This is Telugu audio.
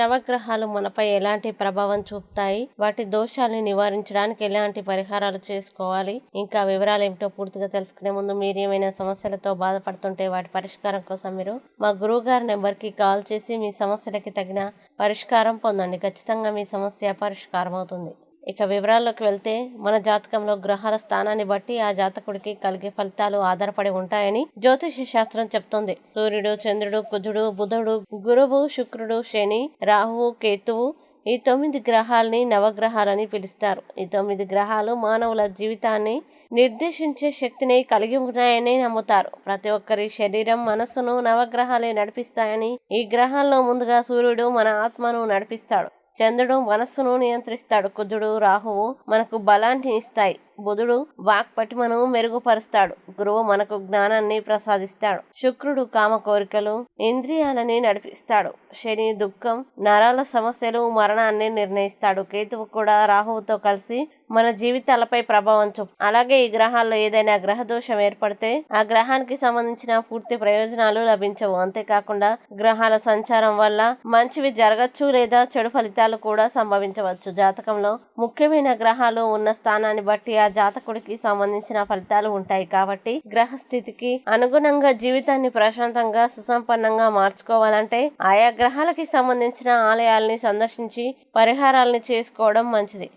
నవగ్రహాలు మనపై ఎలాంటి ప్రభావం చూపుతాయి? వాటి దోషాల్ని నివారించడానికి ఎలాంటి పరిహారాలు చేసుకోవాలి? ఇంకా వివరాలు ఏమిటో పూర్తిగా తెలుసుకునే ముందు మీరు ఏమైనా సమస్యలతో బాధపడుతుంటే వాటి పరిష్కారం కోసం మీరు మా గురువు గారి నెంబర్కి కాల్ చేసి మీ సమస్యలకి తగిన పరిష్కారం పొందండి. ఖచ్చితంగా మీ సమస్య పరిష్కారం అవుతుంది ఇక వివరాల్లోకి వెళ్తే మన జాతకంలో గ్రహాల స్థానాన్ని బట్టి ఆ జాతకుడికి కలిగే ఫలితాలు ఆధారపడి ఉంటాయని జ్యోతిష శాస్త్రం చెప్తోంది. సూర్యుడు చంద్రుడు కుజుడు బుధుడు గురువు శుక్రుడు శని రాహువు కేతువు ఈ తొమ్మిది గ్రహాలని నవగ్రహాలని పిలుస్తారు. ఈ తొమ్మిది గ్రహాలు మానవుల జీవితాన్ని నిర్దేశించే శక్తిని కలిగి ఉన్నాయని నమ్ముతారు. ప్రతి ఒక్కరి శరీరం మనస్సును నవగ్రహాలే నడిపిస్తాయని ఈ గ్రహాల్లో ముందుగా సూర్యుడు మన ఆత్మను నడిపిస్తాడు. చంద్రుడు మనస్సును నియంత్రిస్తాడు. కుజుడు రాహువు మనకు బలాన్ని ఇస్తాయి. బుధుడు వాక్పటిమను మెరుగుపరుస్తాడు. గురువు మనకు జ్ఞానాన్ని ప్రసాదిస్తాడు. శుక్రుడు కామ కోరికలు ఇంద్రియాలని నడిపిస్తాడు. శని దుఃఖం నరాల సమస్యలు మరణాన్ని నిర్ణయిస్తాడు. కేతువు కూడా రాహువుతో కలిసి మన జీవితాలపై ప్రభావం చూపు అలాగే ఈ గ్రహాల్లో ఏదైనా గ్రహ దోషం ఏర్పడితే ఆ గ్రహానికి సంబంధించిన పూర్తి ప్రయోజనాలు లభించవు. అంతేకాకుండా గ్రహాల సంచారం వల్ల మంచివి జరగచ్చు లేదా చెడు ఫలితాలు కూడా సంభవించవచ్చు. జాతకంలో ముఖ్యమైన గ్రహాలు ఉన్న స్థానాన్ని బట్టి ఆ జాతకుడికి సంబంధించిన ఫలితాలు ఉంటాయి కాబట్టి గ్రహ స్థితికి అనుగుణంగా జీవితాన్ని ప్రశాంతంగా సుసంపన్నంగా మార్చుకోవాలంటే ఆయా గ్రహాలకి సంబంధించిన ఆలయాల్ని సందర్శించి పరిహారాల్ని చేసుకోవడం మంచిది.